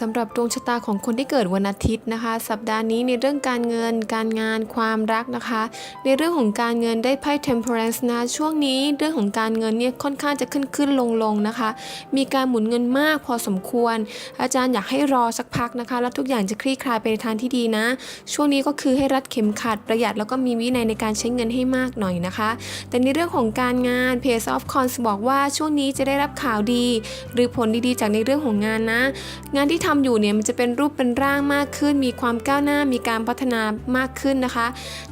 สำหรับดวงชะตาของคนที่เกิดวันอาทิตย์นะคะ สัปดาห์นี้ในเรื่องการเงิน การงานความรักนะคะ ในเรื่องของการเงินได้ไพ่ temperance นะช่วงนี้เรื่องของการเงินเนี่ยค่อนข้างจะขึ้นขึ้นลงลงนะคะ มีการหมุนเงินมากพอสมควร อาจารย์อยากให้รอสักพักนะคะ แล้วทุกอย่างจะคลี่คลายไปในทางที่ดีนะ ช่วงนี้ก็คือให้รัดเข็มขัดประหยัดแล้วก็มีวินัยในการใช้เงินให้มากหน่อยนะคะ แต่ในเรื่องของการงาน Page of Cons บอกว่าช่วงนี้จะได้รับข่าวดี หรือผลดีๆ จากในเรื่องของงานนะ งานที่ทำอยู่เนี่ยมันจะเป็นรูปเป็นร่างมากขึ้น มีความก้าวหน้ามีการพัฒนามากขึ้นนะคะ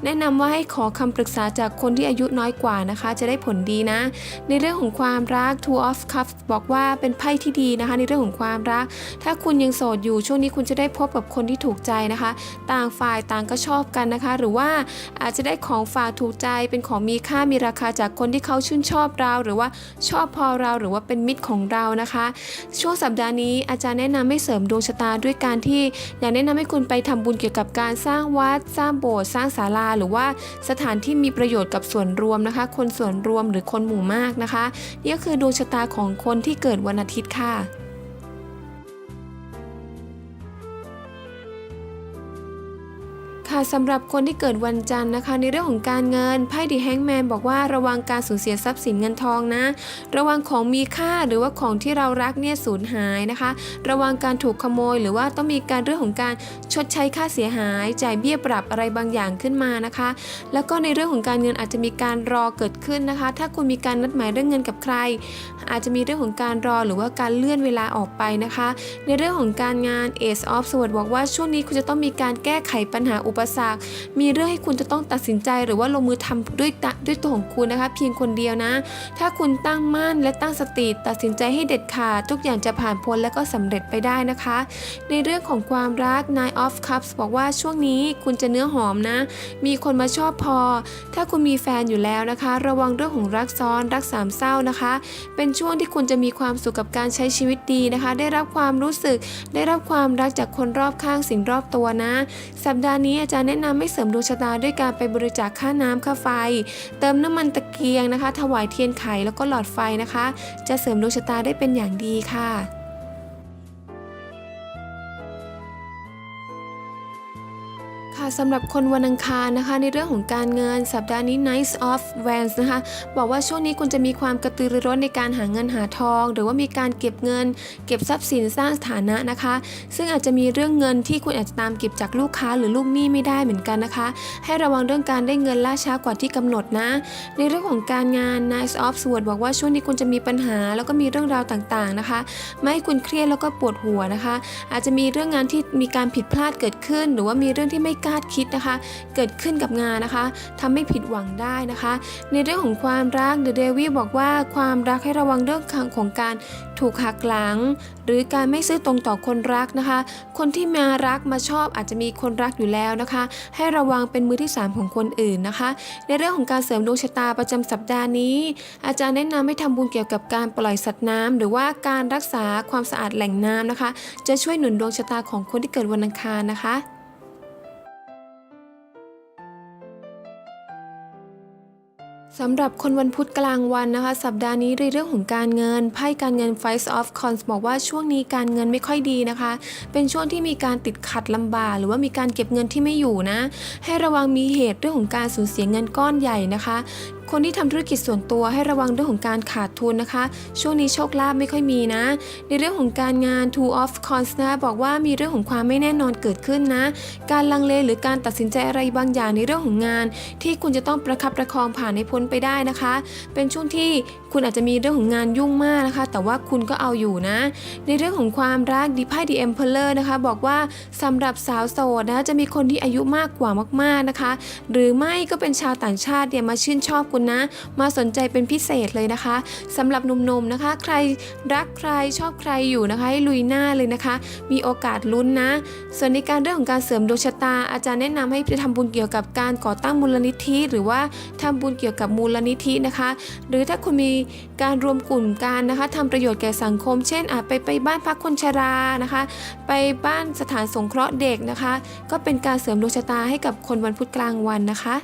แนะนำว่าให้ขอคำปรึกษาจากคนที่อายุน้อยกว่านะคะ จะได้ผลดีนะ ในเรื่องของความรัก Two of Cups บอกว่าเป็นไพ่ที่ดีนะคะ ในเรื่องของความรัก ถ้าคุณยังโสดอยู่ช่วงนี้คุณจะได้พบกับคนที่ถูกใจนะคะ ต่างฝ่ายต่างก็ชอบกันนะคะ หรือว่าอาจจะได้ของฝากถูกใจเป็นของมีค่ามีราคาจากคนที่เขาชื่นชอบเรา หรือว่าชอบพอเราหรือว่าเป็นมิตรของเรานะคะ ช่วงสัปดาห์นี้อาจารย์แนะนำให้เสริมดวงชะตาด้วยการที่อยากแนะนำให้คุณไปทำบุญเกี่ยวกับการสร้างวัด สร้างโบสถ์สร้างศาลาหรือว่าสถานที่มีประโยชน์กับส่วนรวมนะคะ คนส่วนรวมหรือคนหมู่มากนะคะนี่ก็คือดวงชะตาของคนที่เกิดวันอาทิตย์ค่ะ ค่ะสำหรับคนที่เกิดวันจันทร์นะคะ ในเรื่องของการเงินไพ่ดีแฮงแมนบอกว่าระวังการสูญเสียทรัพย์สินเงินทองนะ ระวังของมีค่าหรือว่าของที่เรารักเนี่ยสูญหายนะคะ ระวังการถูกขโมย หรือว่าต้องมีการเรื่องของการชดใช้ค่าเสียหาย จ่ายเบี้ยปรับอะไรบางอย่างขึ้นมานะคะ แล้วก็ในเรื่องของการเงินอาจจะมีการรอเกิดขึ้นนะคะ ถ้าคุณมีการนัดหมายเรื่องเงินกับใคร อาจจะมีเรื่องของการรอหรือว่าการเลื่อนเวลาออกไปนะคะ ในเรื่องของการงาน Ace of Swords บอกว่าช่วงนี้คุณจะต้องมีการแก้ไขปัญหาอุปสรรค มีเรื่องให้คุณจะต้องตัดสินใจหรือว่าลงมือทำด้วยตะด้วยตัวของคุณนะคะ เพียงคนเดียวนะ ถ้าคุณตั้งมั่นและตั้งสติตัดสินใจให้เด็ดขาดทุกอย่างจะผ่านพ้นและก็สำเร็จไปได้นะคะ ในเรื่องของความรัก Nine of Cups บอกว่าช่วงนี้คุณจะเนื้อหอมนะ มีคนมาชอบพอ ถ้าคุณมีแฟนอยู่แล้วนะคะ ระวังเรื่องของรักซ้อนรักสามเศร้านะคะ เป็นช่วงที่คุณจะมีความสุขกับการใช้ชีวิตดีนะคะ ได้รับความรู้สึก ได้รับความรักจากคนรอบข้างสิ่งรอบตัวนะ สัปดาห์นี้อาจารย์แนะนำให้เสริมดวงชะตาด้วยการไปบริจาคค่าน้ำค่าไฟ เติมน้ำมันตะเกียงนะคะ ถวายเทียนไขแล้วก็หลอดไฟนะคะ จะเสริมดวงชะตาได้เป็นอย่างดีค่ะ ค่ะสำหรับคนวันอังคารนะคะ ในเรื่องของการเงินสัปดาห์นี้ Nice of Wands นะคะ บอกว่าช่วงนี้คุณจะมีความกระตือรือร้นในการหาเงินหาทอง หรือว่ามีการเก็บเงิน เก็บทรัพย์สินสร้างฐานะนะคะ ซึ่งอาจจะมีเรื่องเงินที่คุณอาจจะตามเก็บจากลูกค้าหรือลูกหนี้ไม่ได้เหมือนกันนะคะ ให้ระวังเรื่องการได้เงินล่าช้ากว่าที่กำหนดนะ ในเรื่องของการงาน Nice of Swords บอกว่าช่วงนี้คุณจะมีปัญหา แล้วก็มีเรื่องราวต่างๆนะคะไม่ให้คุณเครียดแล้วก็ปวดหัวนะคะ อาจจะมีเรื่องงานที่มีการผิดพลาดเกิดขึ้น หรือว่ามีเรื่องที่ไม่คาาดคิดนะคะ เกิดขึ้นกับงานนะคะทำให้ผิดหวังได้นะคะ ในเรื่องของความรักเดอะเดวิบอกว่าความรักให้ระวังเรื่องของการถูกหักหลัง หรือการไม่ซื่อตรงต่อคนรักนะคะ คนที่มารักมาชอบอาจจะมีคนรักอยู่แล้วนะคะ ให้ระวังเป็นมือที่สามของคนอื่นนะคะ ในเรื่องของการเสริมดวงชะตาประจำสัปดาห์นี้ อาจารย์แนะนำให้ทำบุญเกี่ยวกับการปล่อยสัตว์น้ำหรือว่าการรักษาความสะอาดแหล่งน้ำนะคะ จะช่วยหนุนดวงชะตาของคนที่เกิดวันอังคารนะคะ สำหรับคนวันพุธกลางวันนะคะ สัปดาห์นี้ในเรื่องของการเงินไพ่การเงิน Five of Cons บอกว่าช่วงนี้การเงินไม่ค่อยดีนะคะ เป็นช่วงที่มีการติดขัดลำบากหรือว่ามีการเก็บเงินที่ไม่อยู่นะ ให้ระวังมีเหตุเรื่องของการสูญเสียเงินก้อนใหญ่นะคะ คนที่ทำธุรกิจส่วนตัวให้ระวังเรื่องของการขาดทุนนะคะ ช่วงนี้โชคลาภไม่ค่อยมีนะ ในเรื่องของการงาน Two of Cons นะบอกว่ามีเรื่องของความไม่แน่นอนเกิดขึ้นนะ การลังเลหรือการตัดสินใจอะไรบางอย่างในเรื่องของงาน ที่คุณจะต้องประคับประคองผ่านให้พ้นไปได้นะคะ เป็นช่วงที่ คุณอาจจะมีเรื่องของงานยุ่งมากนะคะ แต่ว่าคุณก็เอาอยู่นะ ในเรื่องของความรักดีไพ่ดีเอ็มเพลเลอร์นะคะ บอกว่าสำหรับสาวโสดนะจะมีคนที่อายุมากกว่ามาก ๆนะคะ หรือไม่ก็เป็นชาวต่างชาติเนี่ยมาชื่นชอบคุณนะ มาสนใจเป็นพิเศษเลยนะคะสำหรับหนุ่มๆนะคะ ใครรักใครชอบใครอยู่นะคะให้ลุยหน้าเลยนะคะ มีโอกาสลุ้นนะ ส่วนในการเรื่องของการเสริมดวงชะตา อาจารย์แนะนำให้ไปทำบุญเกี่ยวกับการก่อตั้งมูลนิธิ หรือว่าทำบุญเกี่ยวกับมูลนิธินะคะ หรือถ้าคุณมีการรวมกลุ่มกันนะคะทำประโยชน์แก่สังคม เช่นอาจไปไปบ้านพักคนชรานะคะ ไปบ้านสถานสงเคราะห์เด็กนะคะ ก็เป็นการเสริมดวงชะตาให้กับคนวันพุธกลางวันนะคะ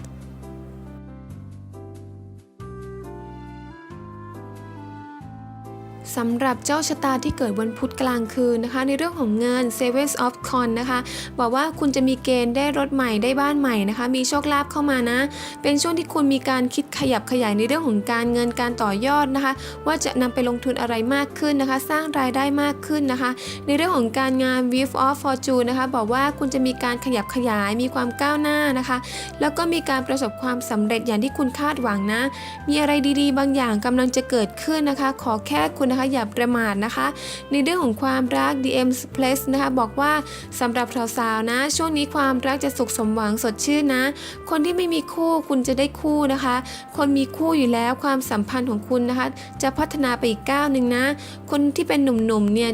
สำหรับเจ้าชะตาที่เกิดวันพุธกลางคืนนะคะ ในเรื่องของเงิน Seven of Con นะคะ บอกว่าคุณจะมีเกณฑ์ได้รถใหม่ได้บ้านใหม่นะคะ มีโชคลาภเข้ามานะ เป็นช่วงที่คุณมีการคิดขยับขยายในเรื่องของการเงินการต่อยอดนะคะ ว่าจะนำไปลงทุนอะไรมากขึ้นนะคะ สร้างรายได้มากขึ้นนะคะ ในเรื่องของการงาน Wheel of Fortune นะคะ บอกว่าคุณจะมีการขยับขยายมีความก้าวหน้านะคะ แล้วก็มีการประสบความสำเร็จอย่างที่คุณคาดหวังนะ มีอะไรดีๆ บางอย่างกำลังจะเกิดขึ้นนะคะ ขอแค่คุณนะคะอย่าประมาทนะคะ ในเรื่องของความรัก DM Place นะคะบอกว่าสำหรับสาวๆนะ ช่วงนี้ความรักจะสุขสมหวังสดชื่นนะ คนที่ไม่มีคู่คุณจะได้คู่นะคะ คนมีคู่อยู่แล้วความสัมพันธ์ของคุณนะคะ จะพัฒนาไปอีกก้าวหนึ่งนะ คนที่เป็นหนุ่มๆเนี่ย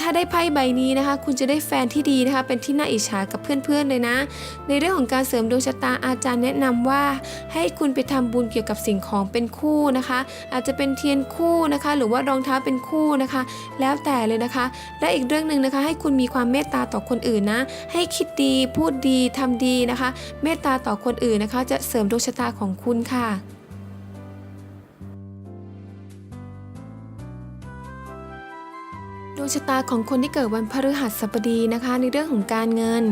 ถ้าได้ไพ่ใบนี้นะคะ คุณจะได้แฟนที่ดีนะคะ เป็นที่น่าอิจฉากับเพื่อนๆเลยนะ ในเรื่องของการเสริมดวงชะตาอาจารย์แนะนำว่า ให้คุณไปทำบุญเกี่ยวกับสิ่งของเป็นคู่นะคะ อาจจะเป็นเทียนคู่นะคะ หรือว่ารองเท้าเป็นคู่นะคะ แล้วแต่เลยนะคะ และอีกเรื่องหนึ่งนะคะ ให้คุณมีความเมตตาต่อคนอื่นนะ ให้คิดดีพูดดีทำดีนะคะ เมตตาต่อคนอื่นนะคะ จะเสริมดวงชะตาของคุณค่ะ ชะตาของคนที่เกิดวันพฤหัสบดีนะคะ ในเรื่องของการเงิน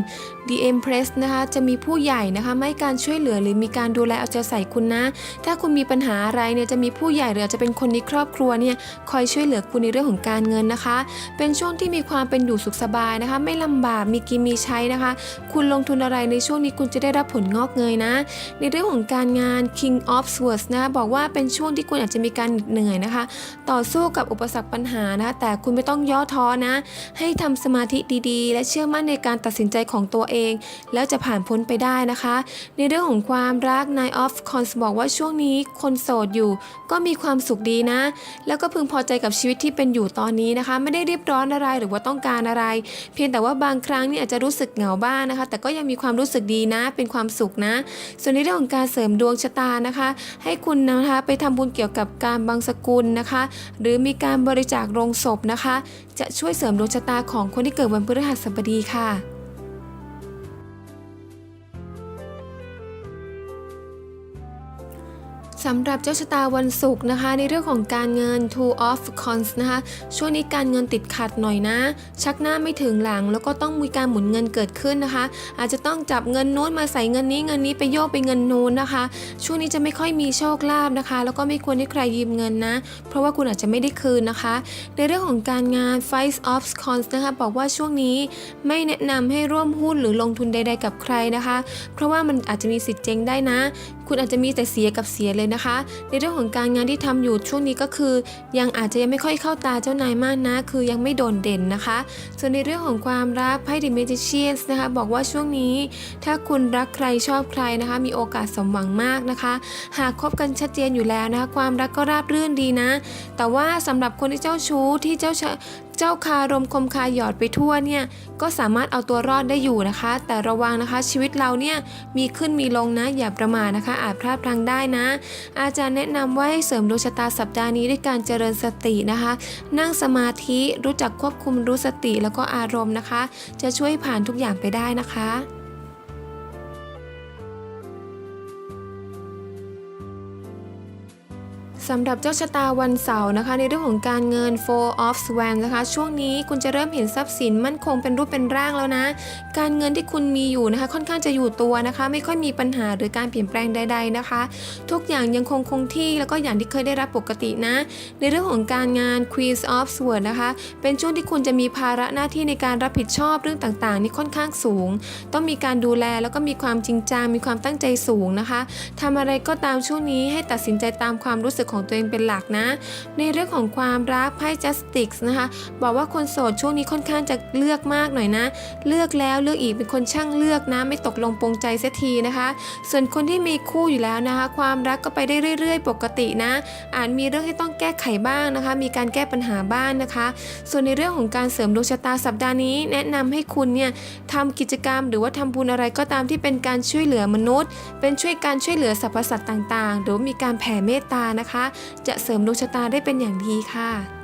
The Empress นะคะจะมีผู้ใหญ่นะคะไม่การช่วยเหลือหรือมีการดูแลเอาใจใส่คุณนะ ถ้าคุณมีปัญหาอะไรเนี่ยจะมีผู้ใหญ่หรืออาจจะเป็นคนในครอบครัวเนี่ยคอยช่วยเหลือคุณในเรื่องของการเงินนะคะ เป็นช่วงที่มีความเป็นอยู่สุขสบายนะคะ ไม่ลำบากมีกินมีใช้นะคะ คุณลงทุนอะไรในช่วงนี้คุณจะได้รับผลงอกเงยนะ ในเรื่องของการงาน King of Swords นะคะบอกว่าเป็นช่วงที่คุณอาจจะมีการเหนื่อยนะคะ ต่อสู้กับอุปสรรคปัญหานะคะแต่คุณไม่ต้องย่อท้อนะ ให้ทำสมาธิดีๆ และเชื่อมั่นในการตัดสินใจของตัวเอง แล้วจะผ่านพ้นไปได้นะคะ ในเรื่องของความรัก Nine of Cons บอกว่าช่วงนี้คนโสดอยู่ ก็มีความสุขดีนะ แล้วก็พึงพอใจกับชีวิตที่เป็นอยู่ตอนนี้นะคะ ไม่ได้รีบร้อนอะไรหรือว่าต้องการอะไร เพียงแต่ว่าบางครั้งเนี่ยอาจจะรู้สึกเหงาบ้างนะคะ แต่ก็ยังมีความรู้สึกดีนะ เป็นความสุขนะ ส่วนในเรื่องของการเสริมดวงชะตานะคะ ให้คุณนะคะไปทำบุญเกี่ยวกับการบังสกุลนะคะ หรือมีการบริจาคโรงศพนะคะจะช่วยเสริมดวงชะตาของคนที่เกิดวันพฤหัสบดีค่ะ สำหรับเจ้าชะตาวันศุกร์นะคะ ในเรื่องของการเงิน two of cons นะคะ ช่วงนี้การเงินติดขัดหน่อยนะ ชักหน้าไม่ถึงหลัง แล้วก็ต้องมีการหมุนเงินเกิดขึ้นนะคะ อาจจะต้องจับเงินโน้นมาใส่เงินนี้เงินนี้ไปโยกไปเงินโน้นนะคะ ช่วงนี้จะไม่ค่อยมีโชคลาภนะคะ แล้วก็ไม่ควรให้ใครยืมเงินนะ เพราะว่าคุณอาจจะไม่ได้คืนนะคะ ในเรื่องของการงาน five of cons นะคะบอกว่าช่วงนี้ไม่แนะนำให้ร่วมหุ้นหรือลงทุนใด ๆ กับใครนะคะ เพราะว่ามันอาจจะมีสิทธิ์เจ๊งได้นะ คุณอาจจะมีแต่เสียกับเสียเลยนะคะ ในเรื่องของการงานที่ทำอยู่ช่วงนี้ก็คือ ยังอาจจะยังไม่ค่อยเข้าตาเจ้านายมากนะ คือยังไม่โดดเด่นนะคะ ส่วนในเรื่องของความรักไพ่ The Magicians นะคะ บอกว่าช่วงนี้ ถ้าคุณรักใครชอบใครนะคะ มีโอกาสสมหวังมากนะคะ หากคบกันชัดเจนอยู่แล้วนะคะ ความรักก็ราบรื่นดีนะ แต่ว่าสำหรับคนที่เจ้าชู้ที่เจ้า เจ้าคารมคมคาหยอดไปทั่วเนี่ยก็สามารถเอาตัวรอดได้อยู่นะคะ แต่ระวังนะคะชีวิตเราเนี่ยมีขึ้นมีลงนะอย่าประมาทนะคะ อาจพลาดพลั้งได้นะ อาจารย์แนะนำว่าให้เสริมดวงชะตาสัปดาห์นี้ด้วยการเจริญสตินะคะ นั่งสมาธิรู้จักควบคุมรู้สติแล้วก็อารมณ์นะคะ จะช่วยผ่านทุกอย่างไปได้นะคะ สำหรับเจ้าชะตาวันเสาร์นะคะ ในเรื่องของการเงิน Four of Swords นะคะ ช่วงนี้คุณจะเริ่มเห็นทรัพย์สินมั่นคงเป็นรูปเป็นร่างแล้วนะ การเงินที่คุณมีอยู่นะคะ ค่อนข้างจะอยู่ตัวนะคะ ไม่ค่อยมีปัญหาหรือการเปลี่ยนแปลงใด ๆนะคะ ทุกอย่างยังคงคงที่แล้วก็อย่างที่เคยได้รับปกตินะ ในเรื่องของการงาน Queen of Swords นะคะ เป็นช่วงที่คุณจะมีภาระหน้าที่ในการรับผิดชอบเรื่องต่างๆ นี่ค่อนข้างสูง ต้องมีการดูแลแล้วก็มีความจริงจังมีความตั้งใจสูงนะคะทำอะไรก็ตามช่วงนี้ให้ตัดสินใจตามความรู้สึกของตัวเองเป็นหลักนะ ในเรื่องของความรักไพ่ justice นะคะ บอกว่าคนโสดช่วงนี้ค่อนข้างจะเลือกมากหน่อยนะ เลือกแล้วเลือกอีกเป็นคนช่างเลือกนะ ไม่ตกลงปรงใจเสียทีนะคะ ส่วนคนที่มีคู่อยู่แล้วนะคะ ความรักก็ไปได้เรื่อย ๆ ปกตินะ อาจมีเรื่องให้ต้องแก้ไขบ้างนะคะ มีการแก้ปัญหาบ้างนะคะ ส่วนในเรื่องของการเสริมดวงชะตาสัปดาห์นี้ แนะนำให้คุณเนี่ยทำกิจกรรม หรือว่าทำบุญอะไรก็ตามที่เป็นการช่วยเหลือมนุษย์ เป็นช่วยการช่วยเหลือสรรพสัตว์ต่างๆ หรือมีการแผ่เมตตานะคะจะเสริมดวงชะตาได้เป็นอย่างดีค่ะ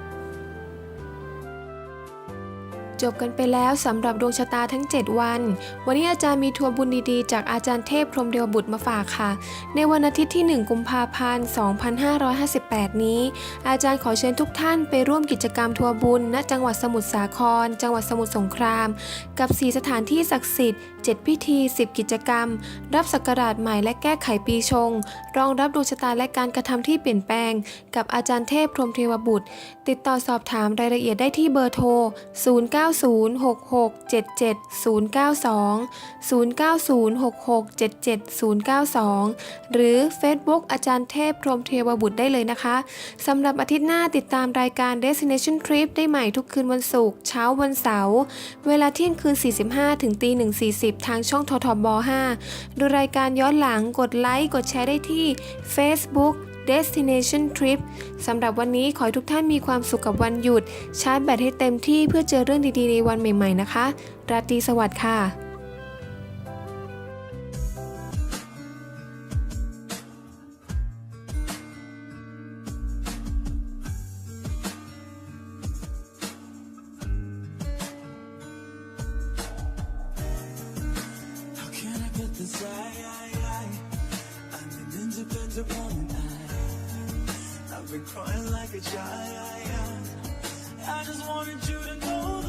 จบกันไปแล้วสำหรับดวงชะตาทั้ง 7 วัน วันนี้อาจารย์มีทัวร์บุญดีๆ จากอาจารย์เทพพรมเดวบุตรมาฝากค่ะ ในวันอาทิตย์ที่ 1 กุมภาพันธ์ 2558 นี้ อาจารย์ขอเชิญทุกท่านไปร่วมกิจกรรมทัวร์บุญ ณ จังหวัดสมุทรสาคร จังหวัดสมุทรสงคราม กับ 4 สถานที่ศักดิ์สิทธิ์ 7 พิธี 10 กิจกรรม รับศักราชใหม่และแก้ไขปีชง รองรับดวงชะตาและการกระทำที่เปลี่ยนแปลง กับอาจารย์เทพพรมเทวบุตร ติดต่อสอบถามรายละเอียดได้ที่เบอร์โทร0906677092 0906677092 หรือ Facebook อาจารย์เทพพรมเทวบุตรได้เลยนะคะสำหรับอาทิตย์หน้าติดตามรายการ Destination Trip ได้ใหม่ทุกคืนวันศุกร์เช้าวันเสาร์เวลาเที่ยงคืน 45 ถึงตี1.40 ทางช่องททบ 5 ดูรายการย้อนหลังกดไลค์ กดแชร์ได้ที่ Facebook Destination Trip สำหรับวันนี้ขอให้ทุกท่านมีความสุขกับวันหยุด ชาร์จแบตให้เต็มที่เพื่อเจอเรื่องดีๆ ในวันใหม่ๆนะคะ ราตรีสวัสดิ์ค่ะ I'm an independent woman. Been crying like a child. I just wanted you to know.